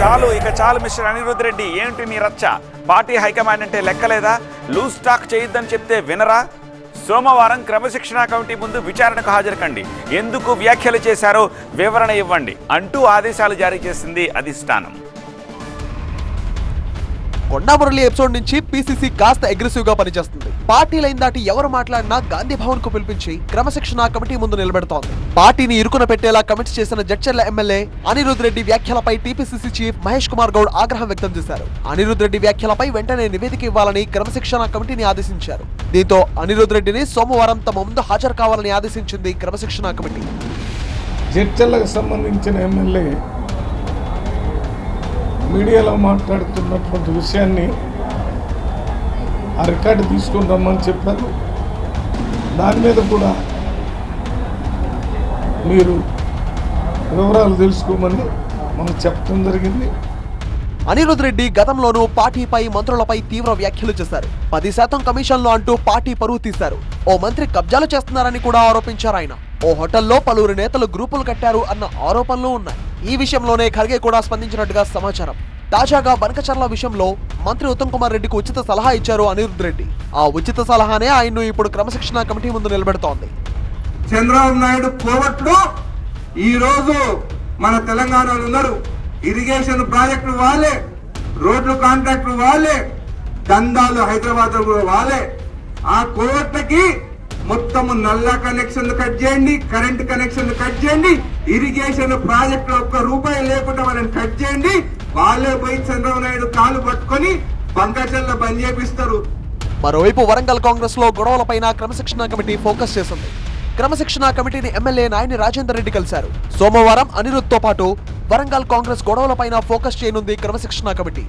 చాలు ఇక చాలు మిస్టర్ అనిరుద్ రెడ్డి. ఏంటి మీ రచ్చ? పార్టీ హైకమాండ్ అంటే లెక్కలేదా? లూజ్ స్టాక్ చేయొద్దని చెప్తే వినరా? సోమవారం క్రమశిక్షణా కమిటీ ముందు విచారణకు హాజరుకండి. ఎందుకు వ్యాఖ్యలు చేశారో వివరణ ఇవ్వండి. అంటూ ఆదేశాలు జారీ చేసింది అధిష్టానం. కొండామురళి ఎపిసోడ్ నుంచి పీసీసీ కాస్త అగ్రెసివ్గా పనిచేస్తుంది. పార్టీ లైన్ దాటి ఎవరు మాట్లాడినా గాంధీ భవన్కు పిలిపించి క్రమశిక్షణ కమిటీ ముందు నిలబెడుతోంది. పార్టీని ఇరుకున పెట్టేలా కమిటీ చేసిన జడ్చర్ల ఎమ్మెల్యే అనిరుద్ రెడ్డి వ్యాఖ్యలపై టీపీసీసీ చీఫ్ మహేష్ కుమార్ గౌడ్ ఆగ్రహం వ్యక్తం చేశారు. అనిరుద్ రెడ్డి వ్యాఖ్యలపై వెంటనే నివేదిక ఇవ్వాలని క్రమశిక్షణ కమిటీని ఆదేశించారు. దీంతో అనిరుద్ రెడ్డిని సోమవారం తమ ముందు హాజరు కావాలని ఆదేశించింది క్రమశిక్షణ కమిటీ. జడ్చర్లకు సంబంధించిన ఎమ్మెల్యే మీడియాలో మాట్లాడుతున్నటువంటి విషయాన్ని ఆ రికార్డు తీసుకొని రమ్మని చెప్పారు. దాని మీద కూడా మీరు వివరాలు తెలుసుకోమని మనం చెప్పడం జరిగింది. అనిరుద్ రెడ్డి గతంలోనూ పార్టీపై మంత్రులపై తీవ్ర వ్యాఖ్యలు చేశారు. పది శాతం కమిషన్లు అంటూ పార్టీ పరువు తీశారు. ఓ మంత్రి కబ్జాలు చేస్తున్నారని కూడా ఆరోపించారు ఆయన. ఓ హోటల్లో పలువురు నేతలు గ్రూపులు కట్టారు అన్న ఆరోపణలు ఉన్నాయి. ఈ విషయంలోనే ఖర్గే కూడా స్పందించినట్టుగా సమాచారం. తాజాగా బనకచర్ల విషయంలో మంత్రి ఉత్తమ్ కుమార్ రెడ్డికి ఉచిత సలహా ఇచ్చారు అనిరుద్ రెడ్డి. ఆ ఉచిత సలహానే ఆయన్ను ఇప్పుడు క్రమశిక్షణ కమిటీ ముందు నిలబెడుతోంది. చంద్రబాబు నాయుడు పోవట్లు ఈ రోజు మన తెలంగాణలో ఉన్నారు. ఇరిగేషన్ ప్రాజెక్టులు వాళ్ళే రోడ్లు కాంట్రాక్టులు వాళ్ళే దందాలు హైదరాబాద్ కూడా వాళ్ళే. ఆ కోవట్లకి మొత్తం నల్ల కనెక్షన్లు కట్ చేయండి కరెంట్ కనెక్షన్లు కట్ చేయండి ఇరిగేషన్ ప్రాజెక్టు ఒక్క రూపాయి లేకుండా వాళ్ళని కట్ చేయండి వాళ్ళే పోయి చంద్రబాబు నాయుడు కాలు పట్టుకొని బంకచల్ల బంద్ చేపిస్తారు. మరోవైపు వరంగల్ కాంగ్రెస్లో గొడవలపైన క్రమశిక్షణ కమిటీ ఫోకస్ చేసింది. క్రమశిక్షణ కమిటీని ఎమ్మెల్యే నాయని రాజేందర్ రెడ్డి కలిశారు. సోమవారం అనిరుద్తో పాటు వరంగల్ కాంగ్రెస్ గొడవలపైన ఫోకస్ చేయనుంది క్రమశిక్షణ కమిటీ.